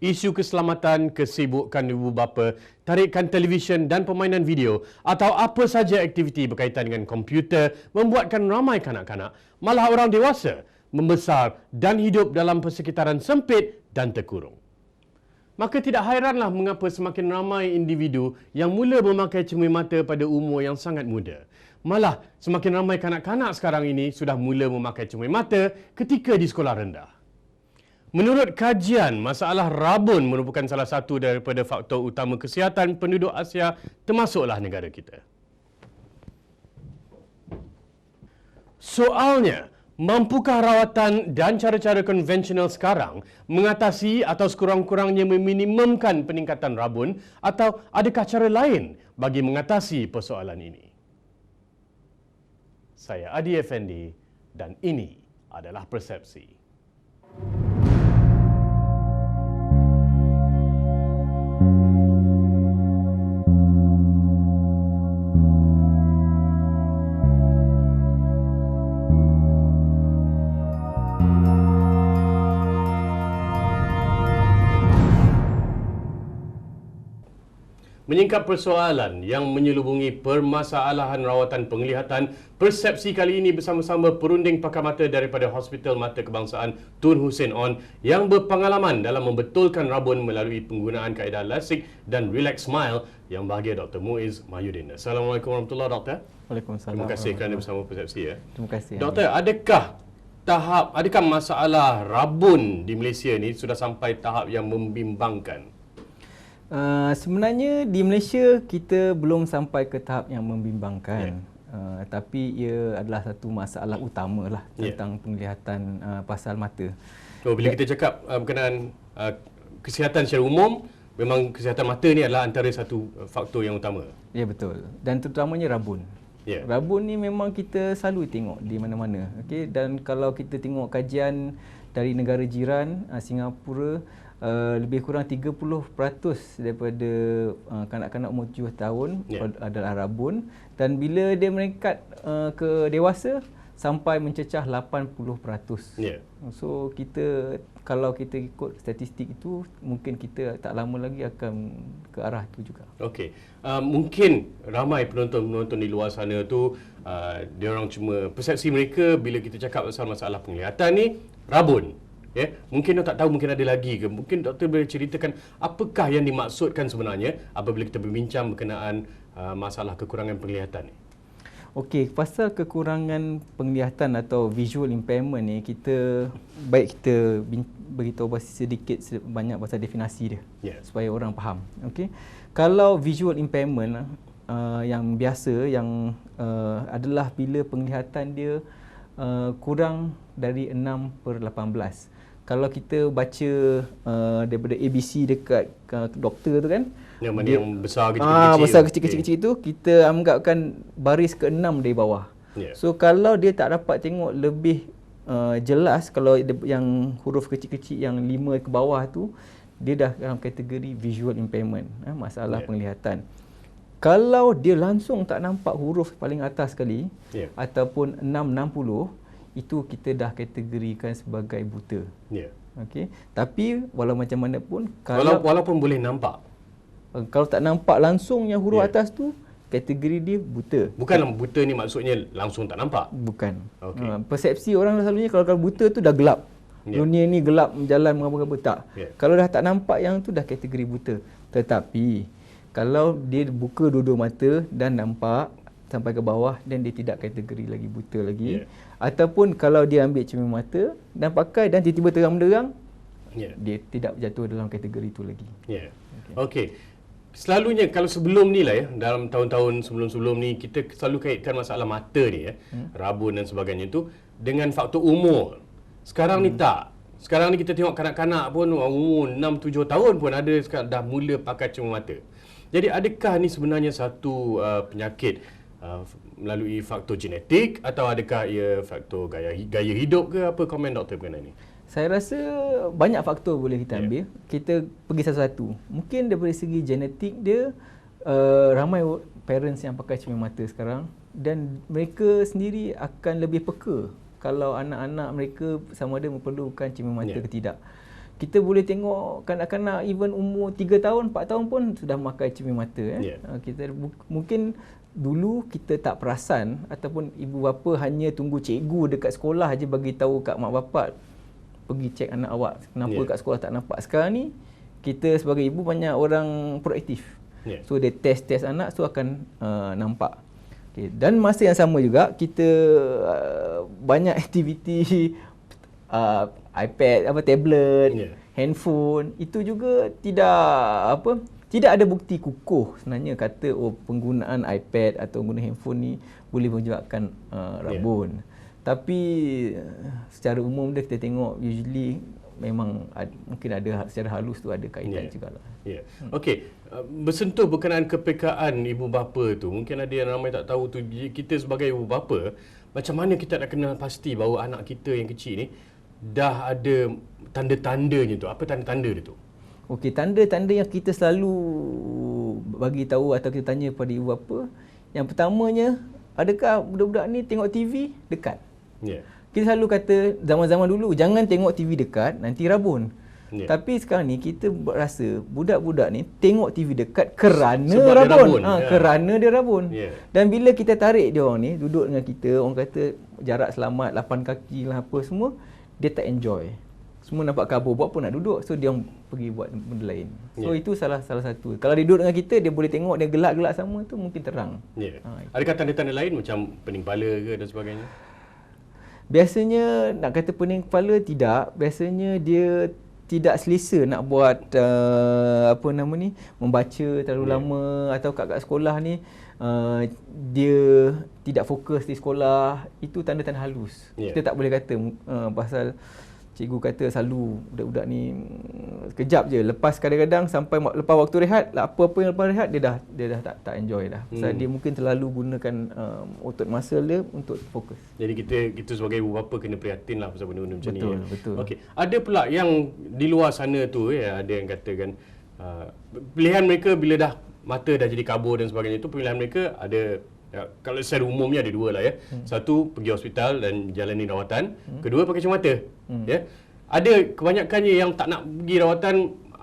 isu keselamatan, kesibukan ibu bapa, tarikan televisyen dan permainan video atau apa saja aktiviti berkaitan dengan komputer membuatkan ramai kanak-kanak, malah orang dewasa, membesar dan hidup dalam persekitaran sempit dan terkurung. Maka tidak hairanlah mengapa semakin ramai individu yang mula memakai cermin mata pada umur yang sangat muda. Malah semakin ramai kanak-kanak sekarang ini sudah mula memakai cermin mata ketika di sekolah rendah. Menurut kajian, masalah rabun merupakan salah satu daripada faktor utama kesihatan penduduk Asia termasuklah negara kita. Soalnya, mampukah rawatan dan cara-cara konvensional sekarang mengatasi atau sekurang-kurangnya meminimumkan peningkatan rabun atau adakah cara lain bagi mengatasi persoalan ini? Saya Adi Effendi dan ini adalah Persepsi. Menyingkap persoalan yang menyelubungi permasalahan rawatan penglihatan, persepsi kali ini bersama-sama perunding pakar mata daripada Hospital Mata Kebangsaan Tun Hussein On yang berpengalaman dalam membetulkan rabun melalui penggunaan kaedah LASIK dan Relax Smile yang bahagia Dr. Muiz Mahyudin. Assalamualaikum warahmatullahi Doktor. Waalaikumsalam. Terima kasih kerana bersama persepsi ya. Terima kasih. Doktor, adakah tahap adakah masalah rabun di Malaysia ni sudah sampai tahap yang membimbangkan? Uh, sebenarnya di Malaysia kita belum sampai ke tahap yang membimbangkan. Yeah. Uh, tapi ia adalah satu masalah utama lah ya. tentang yeah. penglihatan uh, pasal mata. So, bila yeah. kita cakap uh, berkenaan uh, kesihatan secara umum, memang kesihatan mata ni adalah antara satu faktor yang utama. Ya yeah, betul. Dan terutamanya rabun. Yeah. Rabun ni memang kita selalu tengok di mana-mana. Okay? Dan kalau kita tengok kajian dari negara jiran, uh, Singapura, Uh, lebih kurang 30% daripada uh, kanak-kanak umur 7 tahun yeah. adalah rabun dan bila dia meningkat uh, ke dewasa sampai mencecah 80%. Yeah. So kita kalau kita ikut statistik itu mungkin kita tak lama lagi akan ke arah itu juga. Okey. Uh, mungkin ramai penonton-penonton di luar sana tu uh, dia orang cuma persepsi mereka bila kita cakap pasal masalah penglihatan ni rabun. Ya, yeah? mungkin doktor tak tahu mungkin ada lagi ke. Mungkin doktor boleh ceritakan apakah yang dimaksudkan sebenarnya apabila kita berbincang berkenaan uh, masalah kekurangan penglihatan ni. Okey, pasal kekurangan penglihatan atau visual impairment ni kita baik kita beritahu sedikit banyak pasal definisi dia yeah. supaya orang faham. Okey. Kalau visual impairment uh, yang biasa yang uh, adalah bila penglihatan dia uh, kurang dari 6 per 18 kalau kita baca uh, daripada ABC dekat uh, doktor tu kan yang mana dia, yang besar kecil-kecil ah, besar kecil-kecil okay. tu kita anggapkan baris ke-6 dari bawah yeah. so kalau dia tak dapat tengok lebih uh, jelas kalau yang huruf kecil-kecil yang 5 ke bawah tu dia dah dalam kategori visual impairment eh, masalah yeah. penglihatan kalau dia langsung tak nampak huruf paling atas sekali yeah. ataupun 660 itu kita dah kategorikan sebagai buta. Ya. Yeah. Okey. Tapi walau macam mana pun kalau walaupun boleh nampak. Uh, kalau tak nampak langsung yang huruf yeah. atas tu kategori dia buta. Bukan buta ni maksudnya langsung tak nampak. Bukan. Okay. Uh, persepsi orang selalunya kalau kalau buta tu dah gelap. Yeah. Dunia ni gelap jalan mengapa-ngapa tak. Yeah. Kalau dah tak nampak yang tu dah kategori buta. Tetapi kalau dia buka dua-dua mata dan nampak sampai ke bawah dan dia tidak kategori lagi buta lagi. Yeah ataupun kalau dia ambil cermin mata dan pakai dan tiba-tiba terang menderang yeah. dia tidak jatuh dalam kategori itu lagi. Ya. Yeah. Okey. Okay. Selalunya kalau sebelum ni lah ya dalam tahun-tahun sebelum-sebelum ni kita selalu kaitkan masalah mata ni ya hmm. rabun dan sebagainya tu dengan faktor umur. Sekarang hmm. ni tak. Sekarang ni kita tengok kanak-kanak pun umur 6 7 tahun pun ada sekarang dah mula pakai cermin mata. Jadi adakah ni sebenarnya satu uh, penyakit uh, melalui faktor genetik atau adakah ia faktor gaya gaya hidup ke apa komen doktor berkenaan ini? Saya rasa banyak faktor boleh kita ya. ambil. Yeah. Kita pergi satu-satu. Mungkin daripada segi genetik dia uh, ramai parents yang pakai cermin mata sekarang dan mereka sendiri akan lebih peka kalau anak-anak mereka sama ada memerlukan cermin mata yeah. ke tidak. Kita boleh tengok kanak-kanak even umur 3 tahun, 4 tahun pun sudah makan cermin mata eh. Yeah. kita mungkin dulu kita tak perasan ataupun ibu bapa hanya tunggu cikgu dekat sekolah aja bagi tahu kat mak bapak pergi cek anak awak kenapa yeah. kat sekolah tak nampak. Sekarang ni kita sebagai ibu banyak orang proaktif. Yeah. So dia test-test anak so akan uh, nampak. Okay. Dan masa yang sama juga kita uh, banyak aktiviti uh, iPad, apa tablet, yeah. handphone itu juga tidak apa tidak ada bukti kukuh sebenarnya kata oh penggunaan iPad atau guna handphone ni boleh menyebabkan uh, rabun. Yeah. Tapi uh, secara umum dia kita tengok usually memang ad, mungkin ada secara halus tu ada kaitan yeah. juga lah. Yeah. Hmm. Okey, uh, bersentuh berkenaan kepekaan ibu bapa tu, mungkin ada yang ramai tak tahu tu kita sebagai ibu bapa macam mana kita nak kenal pasti bahawa anak kita yang kecil ni dah ada tanda-tandanya tu. Apa tanda-tanda dia tu? Okey, tanda-tanda yang kita selalu bagi tahu atau kita tanya pada ibu bapa, yang pertamanya, adakah budak-budak ni tengok TV dekat? Ya. Yeah. Kita selalu kata zaman-zaman dulu jangan tengok TV dekat nanti rabun. Yeah. Tapi sekarang ni kita rasa budak-budak ni tengok TV dekat kerana Sebab rabun. Dia rabun. Ha, yeah. kerana dia rabun. Yeah. Dan bila kita tarik dia orang ni duduk dengan kita, orang kata jarak selamat 8 kaki lah apa semua, dia tak enjoy. Semua nampak kabur buat pun nak duduk? So dia pergi buat benda lain. So yeah. itu salah salah satu. Kalau dia duduk dengan kita dia boleh tengok dia gelak-gelak sama tu mungkin terang. Yeah. ha, adakah tanda-tanda lain macam pening kepala ke dan sebagainya? Biasanya nak kata pening kepala tidak. Biasanya dia tidak selesa nak buat uh, apa nama ni membaca terlalu yeah. lama atau kat kat sekolah ni uh, dia tidak fokus di sekolah itu tanda-tanda halus. Yeah. kita tak boleh kata uh, pasal cikgu kata selalu budak-budak ni mm, kejap je lepas kadang-kadang sampai lepas waktu rehat lah, apa-apa yang lepas rehat dia dah dia dah tak tak enjoy dah hmm. dia mungkin terlalu gunakan um, otot masa dia untuk fokus. Jadi kita kita sebagai ibu bapa kena prihatin lah pasal benda-benda macam betul, ni betul betul. Okey. Ada pula yang di luar sana tu ya ada yang katakan uh, pilihan mereka bila dah mata dah jadi kabur dan sebagainya itu pilihan mereka ada Ya, kalau secara umumnya ada dua lah ya. Hmm. Satu pergi hospital dan jalani rawatan. Hmm. Kedua pakai cermata. Hmm. Ya. Ada kebanyakannya yang tak nak pergi rawatan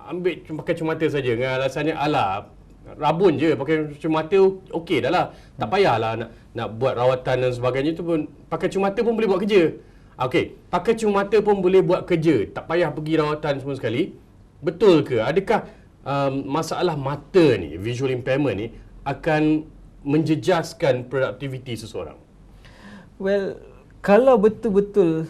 ambil pakai cermata saja dengan alasannya ala rabun je pakai cermata okey dah lah. Hmm. Tak payahlah nak nak buat rawatan dan sebagainya tu pun pakai cermata pun boleh buat kerja. Okey, pakai cermata pun boleh buat kerja. Tak payah pergi rawatan semua sekali. Betul ke? Adakah um, masalah mata ni, visual impairment ni akan menjejaskan produktiviti seseorang? Well, kalau betul-betul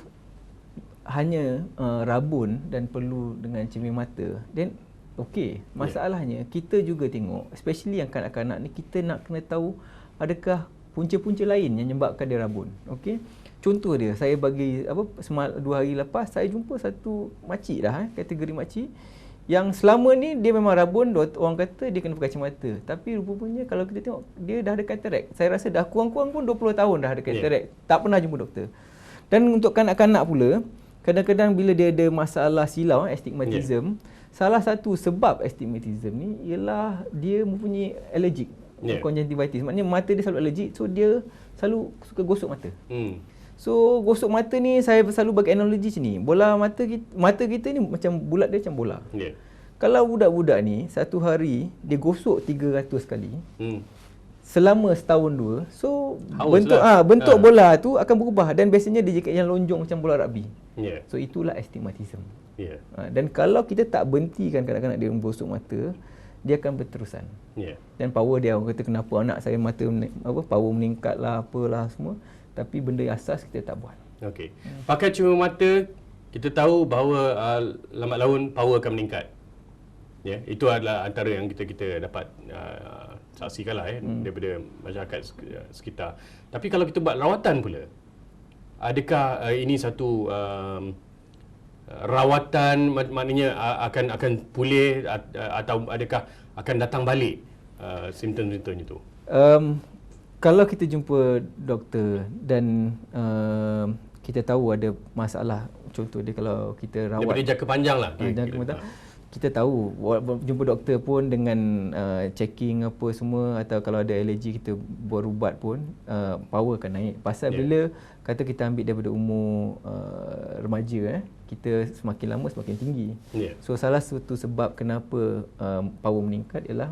hanya uh, rabun dan perlu dengan cermin mata, then okey. Masalahnya yeah. kita juga tengok, especially yang kanak-kanak ni kita nak kena tahu adakah punca-punca lain yang menyebabkan dia rabun. Okey. Contoh dia, saya bagi apa semal dua hari lepas saya jumpa satu makcik dah eh, kategori makcik yang selama ni dia memang rabun orang kata dia kena pakai kacamata tapi rupanya kalau kita tengok dia dah ada katarak saya rasa dah kurang-kurang pun 20 tahun dah ada katarak yeah. tak pernah jumpa doktor dan untuk kanak-kanak pula kadang-kadang bila dia ada masalah silau astigmatism yeah. salah satu sebab astigmatism ni ialah dia mempunyai allergic yeah. conjunctivitis maknanya mata dia selalu allergic so dia selalu suka gosok mata hmm. So gosok mata ni saya selalu bagi analogi macam ni. Bola mata kita, mata kita ni macam bulat dia macam bola. Yeah. Kalau budak-budak ni satu hari dia gosok 300 kali. Hmm. Selama setahun dua. So Haus bentuk lah. ah bentuk ha. bola tu akan berubah dan biasanya dia jika yang lonjong macam bola rugby. Yeah. So itulah astigmatism. Yeah. Ha, dan kalau kita tak berhentikan kadang-kadang dia gosok mata, dia akan berterusan. Yeah. Dan power dia orang kata kenapa anak saya mata apa power meningkat lah apalah semua tapi benda asas kita tak buat. Okey. Pakai cuma mata kita tahu bahawa uh, lambat laun power akan meningkat. Ya, yeah, itu adalah antara yang kita kita dapat uh, saksikanlah eh hmm. daripada masyarakat sekitar. Tapi kalau kita buat rawatan pula, adakah uh, ini satu um, rawatan mak- maknanya uh, akan akan pulih uh, atau adakah akan datang balik uh, simptom-simptomnya itu? Um, kalau kita jumpa doktor dan uh, kita tahu ada masalah contoh dia kalau kita rawat daripada jangka panjang lah. Uh, jangka panjang, kita tahu jumpa doktor pun dengan uh, checking apa semua atau kalau ada alergi kita buat ubat pun uh, power akan naik. Pasal yeah. bila kata kita ambil daripada umur uh, remaja eh kita semakin lama semakin tinggi. Yeah. so salah satu sebab kenapa uh, power meningkat ialah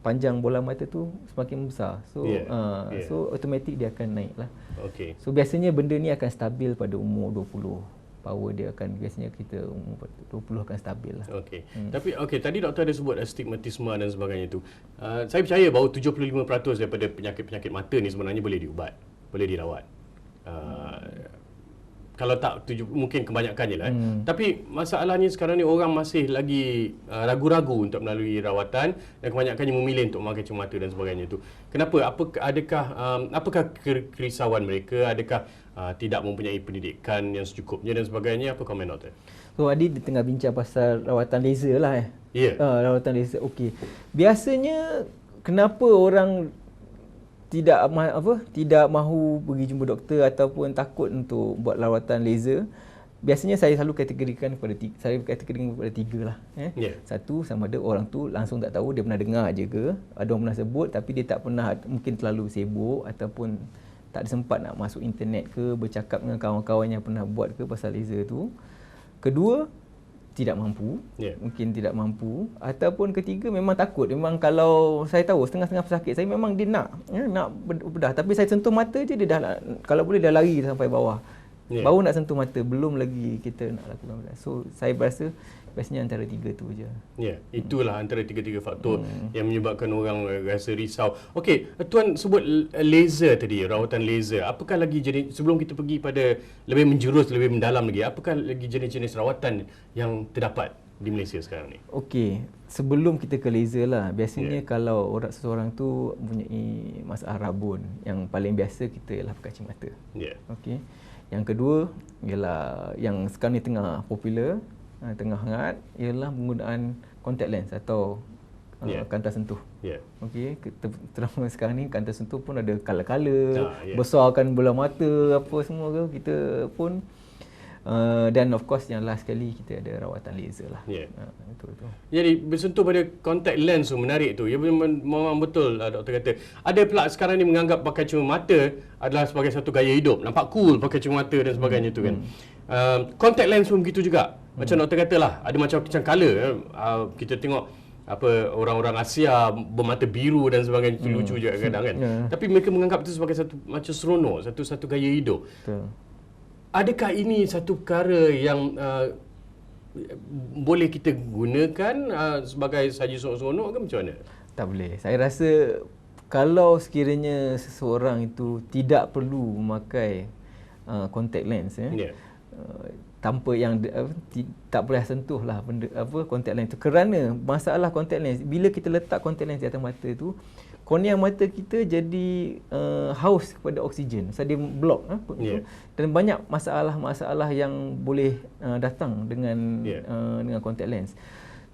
panjang bola mata tu semakin besar so yeah. Uh, yeah. so automatik dia akan naik lah okay. so biasanya benda ni akan stabil pada umur 20 power dia akan biasanya kita umur 20 akan stabil lah. Okey. Hmm. Tapi okey tadi doktor ada sebut astigmatisme dan sebagainya tu. Uh, saya percaya bahawa 75% daripada penyakit-penyakit mata ni sebenarnya boleh diubat, boleh dirawat. Uh, kalau tak tujuh, mungkin kebanyakannya lah. Eh. Hmm. Tapi masalahnya sekarang ni orang masih lagi uh, ragu-ragu untuk melalui rawatan dan kebanyakannya memilih untuk memakai cermin mata dan sebagainya tu. Kenapa? Apa adakah um, apakah kerisauan mereka? Adakah uh, tidak mempunyai pendidikan yang secukupnya dan sebagainya? Apa komen doktor? So Adi di tengah bincang pasal rawatan laser lah eh. Ya. Yeah. Uh, rawatan laser. Okey. Biasanya kenapa orang tidak apa tidak mahu pergi jumpa doktor ataupun takut untuk buat lawatan laser biasanya saya selalu kategorikan kepada tiga, saya kategorikan kepada tiga lah eh. Yeah. satu sama ada orang tu langsung tak tahu dia pernah dengar aja ke ada orang pernah sebut tapi dia tak pernah mungkin terlalu sibuk ataupun tak ada sempat nak masuk internet ke bercakap dengan kawan-kawan yang pernah buat ke pasal laser tu kedua tidak mampu yeah. mungkin tidak mampu. Ataupun ketiga memang takut. Memang kalau saya tahu setengah-setengah pesakit saya memang dia nak ya, nak bedah. Tapi saya sentuh mata je dia dah kalau boleh dah lari sampai bawah. Yeah. baru nak sentuh mata belum lagi kita nak lakukan so saya rasa Biasanya antara tiga tu je. Ya, yeah, itulah hmm. antara tiga-tiga faktor hmm. yang menyebabkan orang rasa risau. Okey, tuan sebut laser tadi, rawatan laser. Apakah lagi jenis sebelum kita pergi pada lebih menjurus, lebih mendalam lagi, apakah lagi jenis-jenis rawatan yang terdapat di Malaysia sekarang ni? Okey, sebelum kita ke laser lah, biasanya yeah. kalau orang seseorang tu mempunyai masalah rabun, yang paling biasa kita ialah pakai mata. Ya. Yeah. Okey. Yang kedua ialah yang sekarang ni tengah popular uh, tengah hangat ialah penggunaan contact lens atau uh, yeah. kanta sentuh. Yeah. Okey, terutama sekarang ni kanta sentuh pun ada color-color, ah, yeah. besarkan bola mata apa semua ke kita pun Uh, dan of course yang last sekali kita ada rawatan laser lah. Yeah. Uh, itu, itu. Jadi bersentuh pada contact lens tu menarik tu. Ya memang, betul uh, doktor kata. Ada pula sekarang ni menganggap pakai cuma mata adalah sebagai satu gaya hidup. Nampak cool pakai cuma mata dan sebagainya hmm. tu kan. Hmm. Uh, contact lens pun begitu juga. Macam hmm. doktor kata lah, ada macam macam color. Uh, kita tengok apa orang-orang Asia bermata biru dan sebagainya hmm. lucu juga kadang kan. Yeah. Tapi mereka menganggap itu sebagai satu macam seronok, satu satu gaya hidup. Betul adakah ini satu perkara yang uh, boleh kita gunakan uh, sebagai saja seronok ke macam mana? Tak boleh. Saya rasa kalau sekiranya seseorang itu tidak perlu memakai uh, contact lens ya. Yeah. Uh, tanpa yang uh, tak boleh sentuh lah benda apa contact lens itu kerana masalah contact lens bila kita letak contact lens di atas mata tu kornea mata kita jadi uh, haus kepada oksigen sebab dia block uh, yeah. dan banyak masalah-masalah yang boleh uh, datang dengan yeah. uh, dengan contact lens.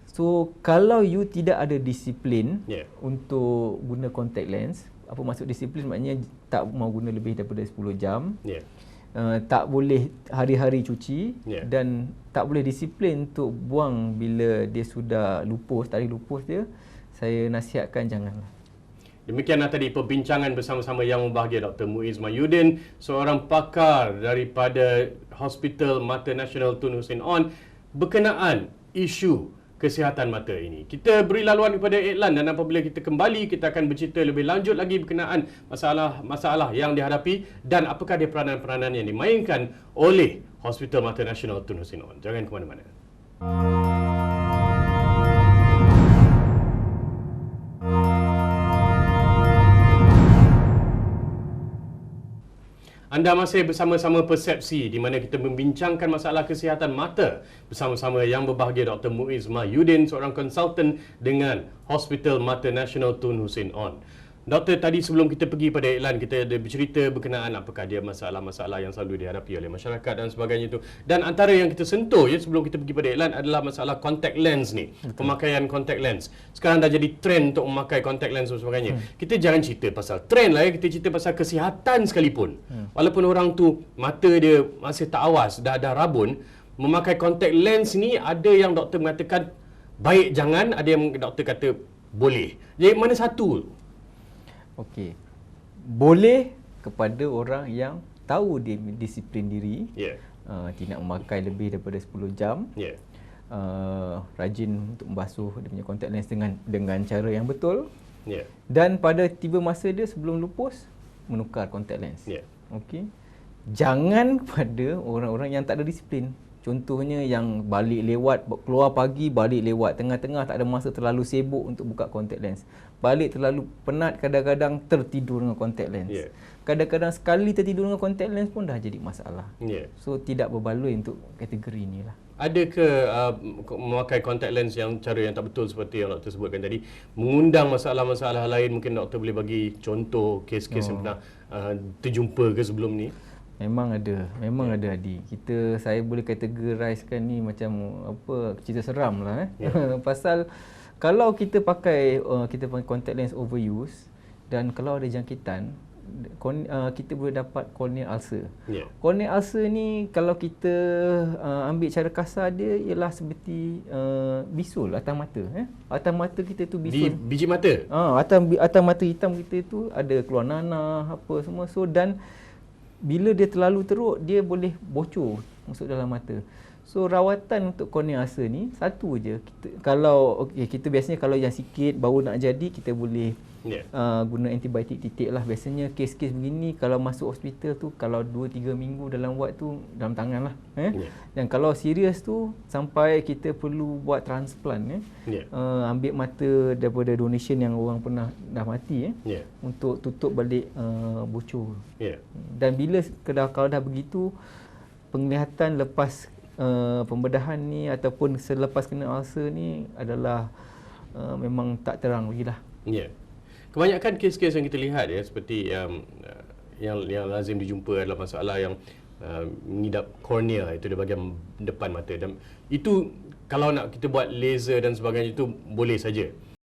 So kalau you tidak ada disiplin yeah. untuk guna contact lens, apa maksud disiplin maknanya tak mau guna lebih daripada 10 jam. Yeah. Uh, tak boleh hari-hari cuci yeah. dan tak boleh disiplin untuk buang bila dia sudah lupus, tarik lupus dia. Saya nasihatkan janganlah. Demikianlah tadi perbincangan bersama-sama yang berbahagia Dr. Muiz Mayudin, seorang pakar daripada Hospital Mata Nasional Tun Hussein On berkenaan isu kesihatan mata ini. Kita beri laluan kepada iklan dan apabila kita kembali kita akan bercerita lebih lanjut lagi berkenaan masalah-masalah yang dihadapi dan apakah dia peranan-peranan yang dimainkan oleh Hospital Mata Nasional Tun Hussein. Jangan ke mana-mana. Anda masih bersama-sama Persepsi di mana kita membincangkan masalah kesihatan mata bersama-sama yang berbahagia Dr. Muiz Mayudin seorang konsultan dengan Hospital Mata Nasional Tun Hussein On. Doktor, tadi sebelum kita pergi pada iklan, kita ada bercerita berkenaan apakah dia masalah-masalah yang selalu dihadapi oleh masyarakat dan sebagainya itu. Dan antara yang kita sentuh ya sebelum kita pergi pada iklan adalah masalah contact lens ni. Betul. Pemakaian contact lens. Sekarang dah jadi trend untuk memakai contact lens dan sebagainya. Hmm. Kita jangan cerita pasal trend lah ya, kita cerita pasal kesihatan sekalipun. Hmm. Walaupun orang tu mata dia masih tak awas, dah ada rabun, memakai contact lens ni ada yang doktor mengatakan baik jangan, ada yang doktor kata boleh. Jadi mana satu? Okey. Boleh kepada orang yang tahu dia disiplin diri. Ya. Yeah. Uh, tidak memakai lebih daripada 10 jam. Ya. Yeah. Uh, rajin untuk membasuh dia punya contact lens dengan dengan cara yang betul. Ya. Yeah. Dan pada tiba masa dia sebelum lupus menukar contact lens. Ya. Yeah. Okey. Jangan pada orang-orang yang tak ada disiplin. Contohnya yang balik lewat, keluar pagi, balik lewat. Tengah-tengah tak ada masa terlalu sibuk untuk buka contact lens. Balik terlalu penat, kadang-kadang tertidur dengan contact lens. Yeah. Kadang-kadang sekali tertidur dengan contact lens pun dah jadi masalah. Yeah. So, tidak berbaloi untuk kategori inilah. Ada ke uh, memakai contact lens yang cara yang tak betul seperti yang doktor sebutkan tadi mengundang masalah-masalah lain mungkin doktor boleh bagi contoh kes-kes oh. yang pernah uh, terjumpa ke sebelum ni? Memang ada, memang yeah. ada Adi. Kita saya boleh kategorizekan ni macam apa cerita seram lah eh. Yeah. Pasal kalau kita pakai uh, kita pakai contact lens overuse dan kalau ada jangkitan uh, kita boleh dapat corneal ulcer. Yeah. Corneal ulcer ni kalau kita uh, ambil cara kasar dia ialah seperti uh, bisul atas mata eh. Atas mata kita tu bisul. Di biji mata. Ah, uh, atas atas mata hitam kita tu ada keluar nanah apa semua. So dan bila dia terlalu teruk dia boleh bocor masuk dalam mata. So rawatan untuk cornea ulcer ni satu je. Kita kalau okey kita biasanya kalau yang sikit baru nak jadi kita boleh yeah. uh, guna antibiotik titik lah. Biasanya kes-kes begini kalau masuk hospital tu kalau 2 3 minggu dalam ward tu dalam tangan lah eh. Yeah. Dan kalau serius tu sampai kita perlu buat transplant eh. Yeah. Uh, ambil mata daripada donation yang orang pernah dah mati eh. Yeah. Untuk tutup balik uh, bocor. Yeah. Dan bila kalau dah begitu penglihatan lepas uh, pembedahan ni ataupun selepas kena ulcer ni adalah uh, memang tak terang lagi lah. Ya. Yeah. Kebanyakan kes-kes yang kita lihat ya seperti um, yang yang lazim dijumpa adalah masalah yang uh, mengidap kornea itu di bahagian depan mata dan itu kalau nak kita buat laser dan sebagainya itu boleh saja.